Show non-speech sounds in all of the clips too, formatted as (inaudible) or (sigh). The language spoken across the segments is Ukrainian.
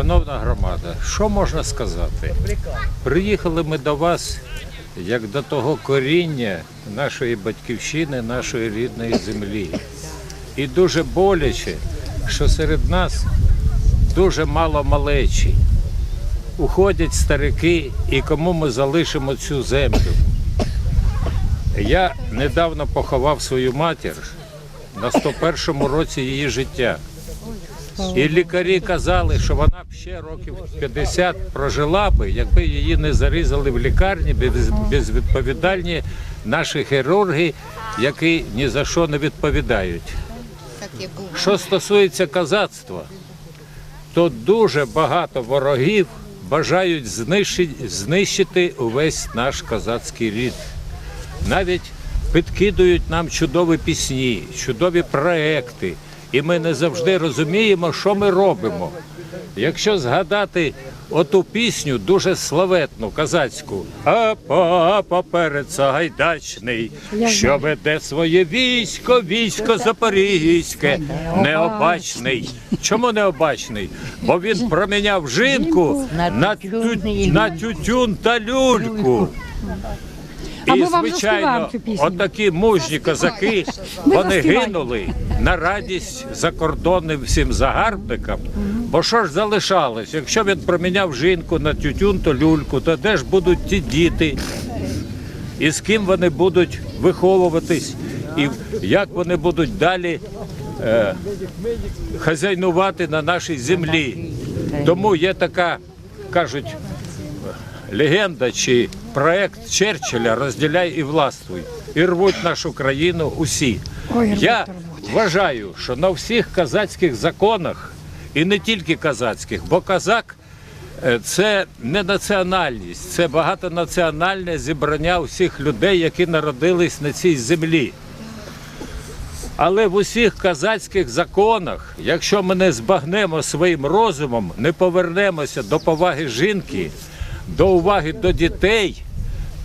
Шановна громада, що можна сказати? Приїхали ми до вас як до того коріння нашої батьківщини, нашої рідної землі. І дуже боляче, що серед нас дуже мало малечі. Уходять старики, і кому ми залишимо цю землю. Я недавно поховав свою матір на 101-му році її життя. І лікарі казали, що вона ще років 50 прожила би, якби її не зарізали в лікарні, без- безвідповідальні наші хірурги, які ні за що не відповідають. Що стосується казацтва, то дуже багато ворогів бажають знищити, знищити увесь наш козацький рід. Навіть підкидують нам чудові пісні, чудові проекти. І ми не завжди розуміємо, що ми робимо. Якщо згадати оту пісню, дуже славетну, казацьку, а поперед Сагайдачний, що веде своє військо, військо запорізьке, необачний. Чому необачний? Бо він проміняв жінку на тютюн та люльку. А І, звичайно, цю пісню. отакі мужні козаки, Ми вони заспіваємо. гинули на радість закордонним всім загарбникам. Бо що ж залишалось? Якщо він проміняв жінку на тютюн, то люльку, то де ж будуть ті діти? І з ким вони будуть виховуватись, і як вони будуть далі е, хазяйнувати на нашій землі. Тому є така, кажуть, легенда чи проект Черчилля розділяй і властвуй. І рвуть нашу країну усі. Я вважаю, що на всіх казацьких законах, і не тільки казацьких, бо казак е, це не національність, це багатонаціональне зібрання всіх людей, які народились на цій землі. Але в усіх казацьких законах, якщо ми не збагнемо своїм розумом, не повернемося до поваги жінки, до уваги до дітей,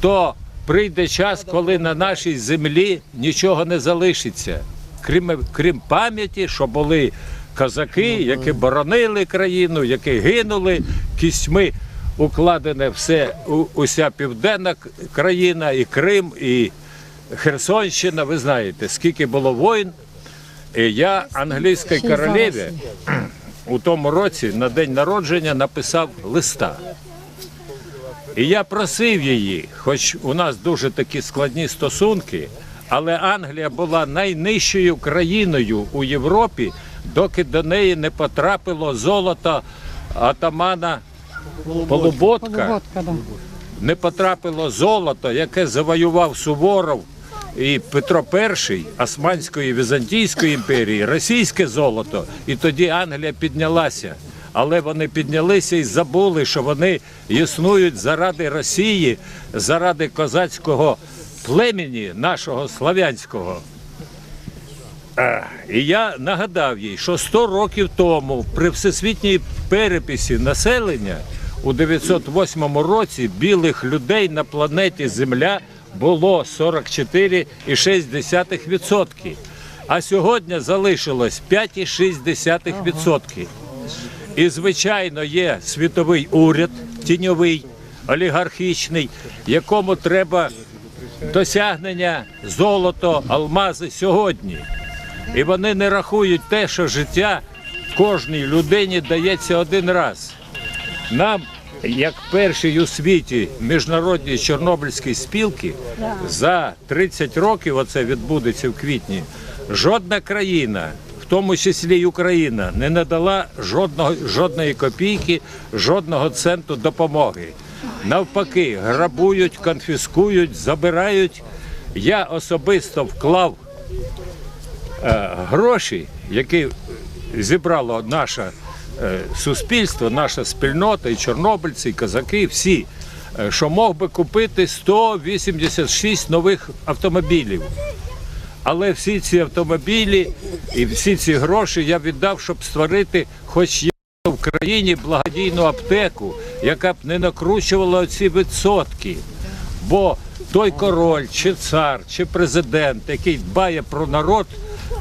то прийде час, коли на нашій землі нічого не залишиться, крім, крім пам'яті, що були козаки, які боронили країну, які гинули кістьми. Укладене все, уся південна країна, і Крим, і Херсонщина. Ви знаєте, скільки було воїн. І я англійській королеві (clears throat) у тому році на день народження написав листа. І я просив її, хоч у нас дуже такі складні стосунки, але Англія була найнижчою країною у Європі, доки до неї не потрапило золото атамана Полуботка, не потрапило золото, яке завоював Суворов і Петро І Османської Візантійської імперії, російське золото. І тоді Англія піднялася. Але вони піднялися і забули, що вони існують заради Росії, заради козацького племені нашого славянського. Е, І я нагадав їй, що 100 років тому при всесвітній переписі населення у 908 році білих людей на планеті Земля було 44,6%. А сьогодні залишилось 5,6%. І, звичайно, є світовий уряд тіньовий, олігархічний, якому треба досягнення золото, алмази сьогодні. І вони не рахують те, що життя кожній людині дається один раз. Нам, як першій у світі міжнародній Чорнобильській спілки, за 30 років, оце відбудеться в квітні, жодна країна, тому числі й Україна, не надала жодного, жодної копійки, жодного центу допомоги. Навпаки, грабують, конфіскують, забирають. Я особисто вклав е, гроші, які зібрало наше е, суспільство, наша спільнота, і чорнобильці, і козаки, всі, е, що мог би купити 186 нових автомобілів. Але всі ці автомобілі і всі ці гроші я віддав, щоб створити хоч в країні благодійну аптеку, яка б не накручувала ці відсотки. Бо той король, чи цар, чи президент, який дбає про народ,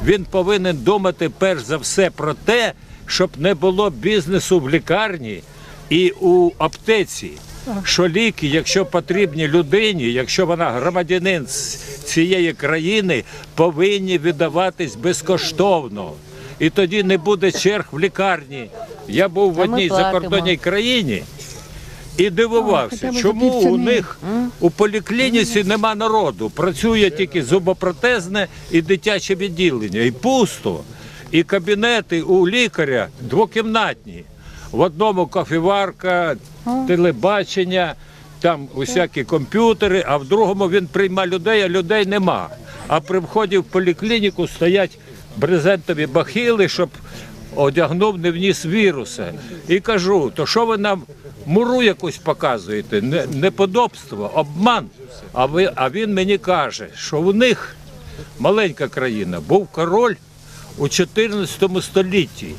він повинен думати перш за все про те, щоб не було бізнесу в лікарні і у аптеці. Що ліки, якщо потрібні людині, якщо вона громадянин цієї країни, повинні видаватись безкоштовно. І тоді не буде черг в лікарні. Я був в одній закордонній країні і дивувався, чому у них у поліклініці нема народу. Працює тільки зубопротезне і дитяче відділення. І пусто. І кабінети у лікаря двокімнатні. В одному кофеварка, телебачення, там усякі комп'ютери, а в другому він приймає людей, а людей нема. А при вході в поліклініку стоять брезентові бахіли, щоб одягнув, не вніс віруса. І кажу, то що ви нам муру якусь показуєте? Неподобство, обман. А, ви, а він мені каже, що у них маленька країна, був король у 14 столітті,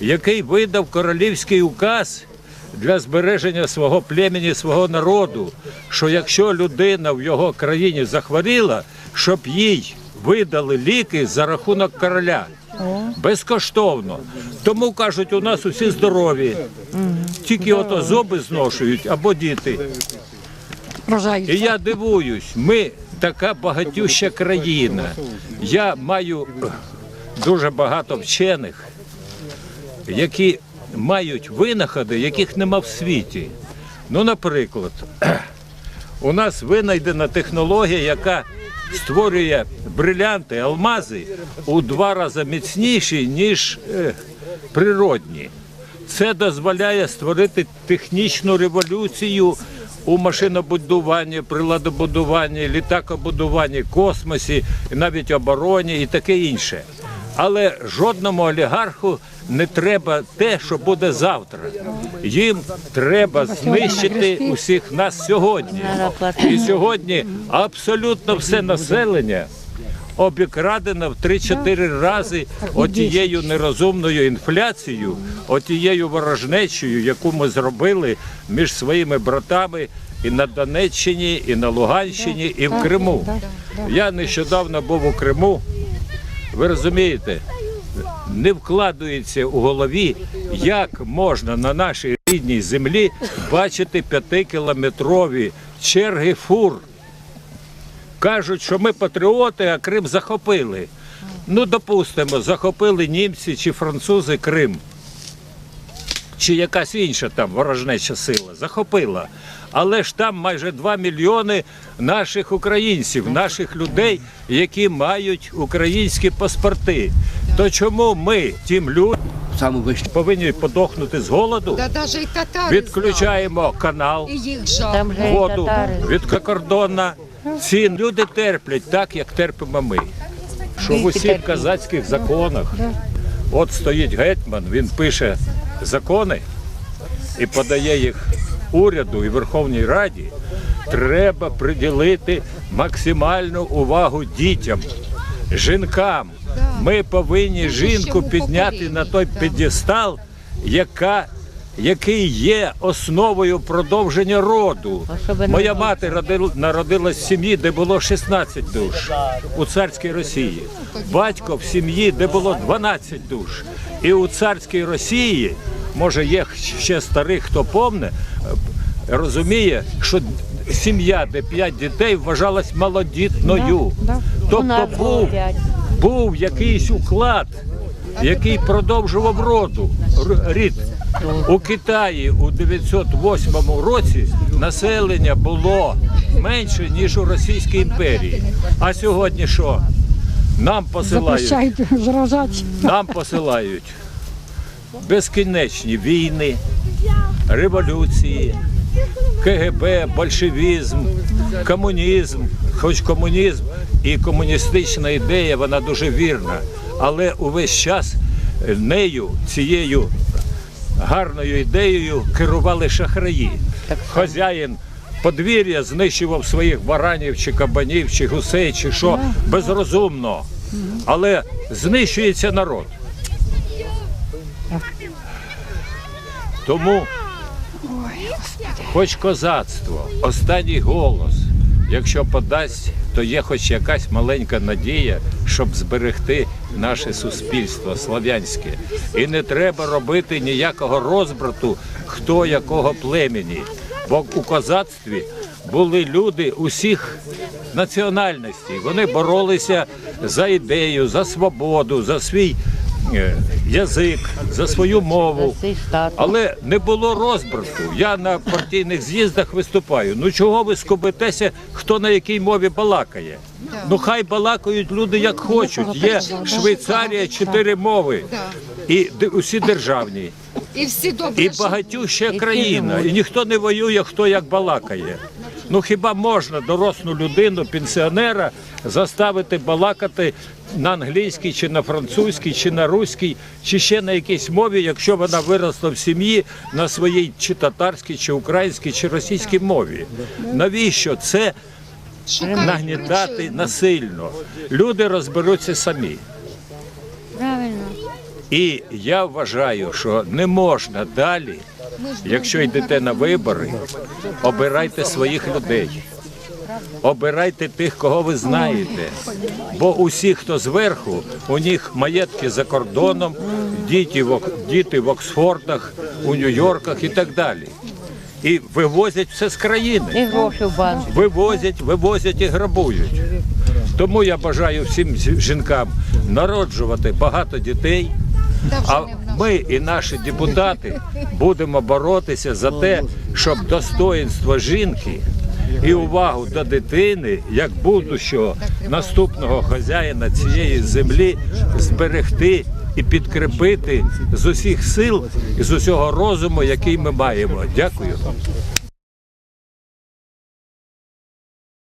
який видав королівський указ для збереження свого племені, свого народу, що якщо людина в його країні захворіла, щоб їй видали ліки за рахунок короля. Безкоштовно. Тому кажуть, у нас усі здорові. Тільки ото зуби зношують або діти. І я дивуюсь, ми така багатюща країна. Я маю дуже багато вчених, які мають винаходи, яких нема в світі. Ну, наприклад, (clears throat) у нас винайдена технологія, яка створює брилянти, алмази у два рази міцніші, ніж е, природні. Це дозволяє створити технічну революцію у машинобудуванні, приладобудуванні, літакобудуванні, космосі, навіть обороні і таке інше. Але жодному олігарху не треба те, що буде завтра. Їм треба знищити усіх нас сьогодні. І сьогодні абсолютно все населення обікрадено в 3-4 рази отією нерозумною інфляцією, отією ворожнечею, яку ми зробили між своїми братами і на Донеччині, і на Луганщині, і в Криму. Я нещодавно був у Криму. Ви розумієте, не вкладується у голові, як можна на нашій рідній землі бачити п'ятикілометрові черги фур. Кажуть, що ми патріоти, а Крим захопили. Ну, допустимо, захопили німці чи французи Крим. Чи якась інша там ворожнеча сила захопила. Але ж там майже 2 мільйони наших українців, наших людей, які мають українські паспорти. То чому ми тим людям повинні подохнути з голоду? Відключаємо канал воду від кордона. Ці люди терплять так, як терпимо ми. Що в усіх казацьких законах от стоїть гетьман, він пише закони і подає їх уряду і Верховній Раді. Треба приділити максимальну увагу дітям, жінкам. Ми повинні жінку підняти на той п'єдестал, яка який є основою продовження роду. Моя мати родил- народилась в сім'ї, де було 16 душ у царській Росії. Батько в сім'ї, де було 12 душ. І у царській Росії, може, є ще старих, хто помне, розуміє, що сім'я, де 5 дітей, вважалась малодітною. Тобто був, був якийсь уклад, який продовжував роду рід. У Китаї у 908 році населення було менше, ніж у Російській імперії. А сьогодні що? Нам посилають, нам посилають безкінечні війни, революції, КГБ, большевізм, комунізм, хоч комунізм і комуністична ідея, вона дуже вірна. Але увесь час нею, цією гарною ідеєю керували шахраї. Хазяїн подвір'я знищував своїх баранів чи кабанів, чи гусей, чи що безрозумно. Але знищується народ. Тому, хоч козацтво, останній голос, якщо подасть, то є хоч якась маленька надія, щоб зберегти наше суспільство слав'янське. І не треба робити ніякого розбрату, хто якого племені. Бо у козацтві були люди усіх національностей. Вони боролися за ідею, за свободу, за свій язик, за свою мову. Але не було розбрату. Я на партійних з'їздах виступаю. Ну чого ви скобитеся, хто на якій мові балакає? Ну хай балакають люди як хочуть. Є Швейцарія, чотири мови. І усі державні, І всі добре. і багатюща країна, і ніхто не воює, хто як балакає. Ну хіба можна дорослу людину, пенсіонера заставити балакати на англійській, чи на французькій, чи на руській, чи ще на якійсь мові, якщо вона виросла в сім'ї на своїй чи татарській, чи українській, чи російській мові? Навіщо це нагнітати насильно? Люди розберуться самі. Правильно. І я вважаю, що не можна далі, якщо йдете на вибори, обирайте своїх людей. Обирайте тих, кого ви знаєте. Бо усі, хто зверху, у них маєтки за кордоном, діти в, діти в Оксфордах, у Нью-Йорках і так далі. І вивозять все з країни І гроші в банк. вивозять, вивозять і грабують. Тому я бажаю всім жінкам народжувати багато дітей. А. ми і наші депутати будемо боротися за те, щоб достоїнство жінки і увагу до дитини, як будущого наступного хазяїна цієї землі, зберегти і підкріпити з усіх сил і з усього розуму, який ми маємо. Дякую.